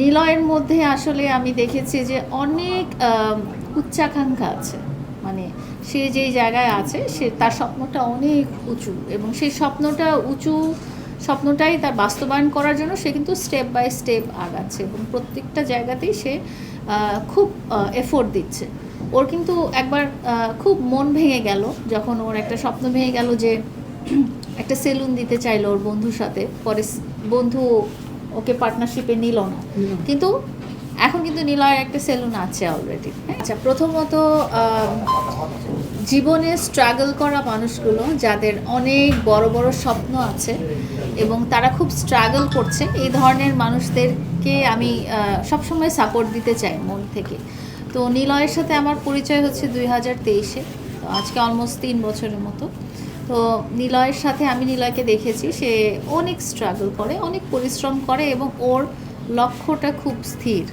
নিলয়ের মধ্যে আসলে আমি দেখেছি যে অনেক উচ্চাকাঙ্ক্ষা আছে। মানে সে যেই জায়গায় আছে, সে তার স্বপ্নটা অনেক উঁচু এবং সেই স্বপ্নটা উঁচু স্বপ্নটাই তার বাস্তবায়ন করার জন্য সে কিন্তু স্টেপ বাই স্টেপ আগাচ্ছে এবং প্রত্যেকটা জায়গাতেই সে খুব এফোর্ট দিচ্ছে। ওর কিন্তু একবার খুব মন ভেঙে গেল যখন ওর একটা স্বপ্ন ভেঙে গেল যে একটা সেলুন দিতে চাইলো ওর বন্ধুর সাথে। পরে বন্ধু ওকে পার্টনারশিপে নিল না। কিন্তু এখন কিন্তু নিলয়ের একটা সেলুন আছে অলরেডি আচ্ছা প্রথমত জীবনে স্ট্রাগল করা মানুষগুলো যাদের অনেক বড় বড় স্বপ্ন আছে এবং তারা খুব স্ট্রাগল করছে এই ধরনের মানুষদেরকে আমি সবসময় সাপোর্ট দিতে চাই মন থেকে। তো নিলয়ের সাথে আমার পরিচয় হচ্ছে দুই হাজার তেইশে তো আজকে অলমোস্ট তিন বছরের মতো। তো নিলয়ের সাথে আমি নিলয়কে দেখেছি। সে অনেক স্ট্রাগল করে, অনেক পরিশ্রম করে এবং ওর লক্ষ্যটা খুব স্থির।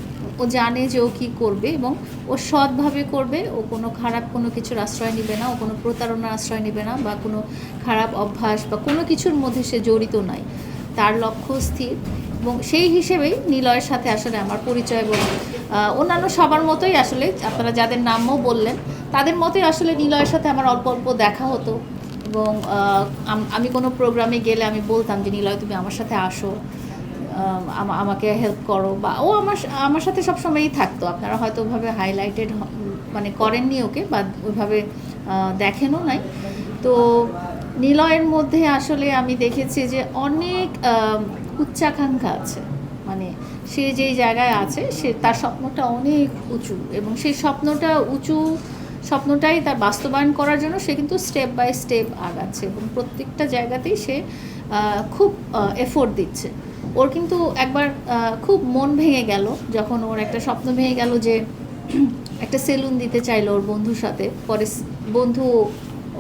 ও জানে যে ও কী করবে এবং ও সৎভাবে করবে। ও কোনো খারাপ কোনো কিছুর আশ্রয় নেবে না, ও কোনো প্রতারণার আশ্রয় নেবে না বা কোনো খারাপ অভ্যাস বা কোনো কিছুর মধ্যে সে জড়িত নাই। তার লক্ষ্য স্থির এবং সেই হিসেবেই নিলয়ের সাথে আসলে আমার পরিচয় বলে অন্যান্য সবার মতোই আসলে, আপনারা যাদের নামও বললেন, তাদের মতোই আসলে নিলয়ের সাথে আমার অল্প অল্প দেখা হতো। এবং আমি কোনো প্রোগ্রামে গেলে আমি বলতাম যে, নিলয়, তুমি আমার সাথে আসো। আমা- আমাকে হেল্প করো। বা, ও আমার আমার সাথে সবসময়ই থাকতো। আপনারা হয়তো ওভাবে হাইলাইটেড মানে করেননি ওকে বা ওইভাবে দেখেনও নাই। তো নিলয়ের মধ্যে আসলে আমি দেখেছি যে, অনেক উচ্চাকাঙ্ক্ষা আছে। মানে সে যেই জায়গায় আছে, সে তার স্বপ্নটা অনেক উঁচু এবং সেই স্বপ্নটা উঁচু স্বপ্নটাই তার বাস্তবায়ন করার জন্য সে কিন্তু স্টেপ বাই স্টেপ আগাচ্ছে এবং প্রত্যেকটা জায়গাতেই সে খুব এফোর্ট দিচ্ছে। ওর কিন্তু একবার খুব মন ভেঙে গেল যখন ওর একটা স্বপ্ন ভেঙে গেল যে একটা সেলুন দিতে চাইলো ওর বন্ধুর সাথে। পরে বন্ধু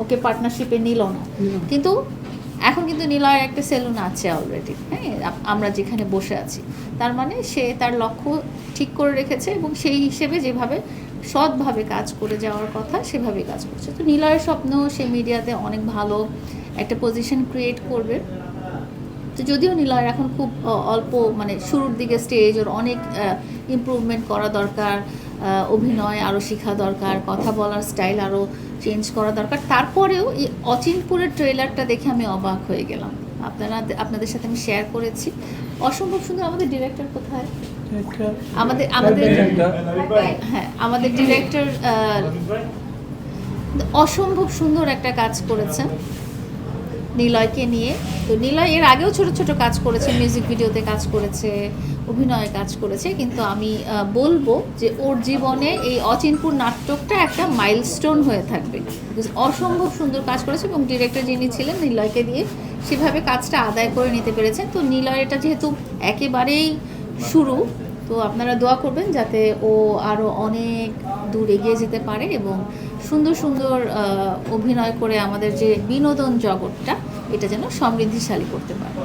ওকে পার্টনারশিপে নিল না। কিন্তু এখন কিন্তু নিলয়ের একটা সেলুন আছে অলরেডি হ্যাঁ? আমরা যেখানে বসে আছি। তার মানে সে তার লক্ষ্য ঠিক করে রেখেছে এবং সেই হিসেবে যেভাবে সৎভাবে কাজ করে যাওয়ার কথা সেভাবে কাজ করছে। তো নিলয়ের স্বপ্ন, সে মিডিয়াতে অনেক ভালো একটা পজিশন ক্রিয়েট করবে। তো যদিও নিলয়ের এখন খুব অল্প মানে শুরুর দিকে স্টেজ ওর অনেক ইমপ্রুভমেন্ট করা দরকার অভিনয় আরও শেখা দরকার, কথা বলার স্টাইল আরও চেঞ্জ করা দরকার। তারপরেও এই অচিনপুরের ট্রেলারটা দেখে আমি অবাক হয়ে গেলাম। আপনারা আপনাদের সাথে আমি শেয়ার করেছি। অসম্ভব সুন্দর আমাদের ডিরেক্টর কোথায়? আমাদের আমাদের হ্যাঁ আমাদের ডিরেক্টর অসম্ভব সুন্দর একটা কাজ করেছেন। নিলয়কে নিয়ে। তো নিলয় এর আগেও ছোট ছোট কাজ করেছে মিউজিক ভিডিওতে কাজ করেছে, অভিনয়ে কাজ করেছে, কিন্তু আমি বলব যে ওর জীবনে এই অচিনপুর নাটকটা একটা মাইলস্টোন হয়ে থাকবে। অসম্ভব সুন্দর কাজ করেছে এবং ডিরেক্টর যিনি ছিলেন নিলয়কে দিয়ে সেভাবে কাজটা আদায় করে নিতে পেরেছেন। তো নিলয় এটা যেহেতু একেবারেই শুরু, তো আপনারা দোয়া করবেন যাতে ও আরও অনেক দূর এগিয়ে যেতে পারে এবং সুন্দর সুন্দর অভিনয় করে আমাদের যে বিনোদন জগৎটা এটা যেন সমৃদ্ধিশালী করতে পারে।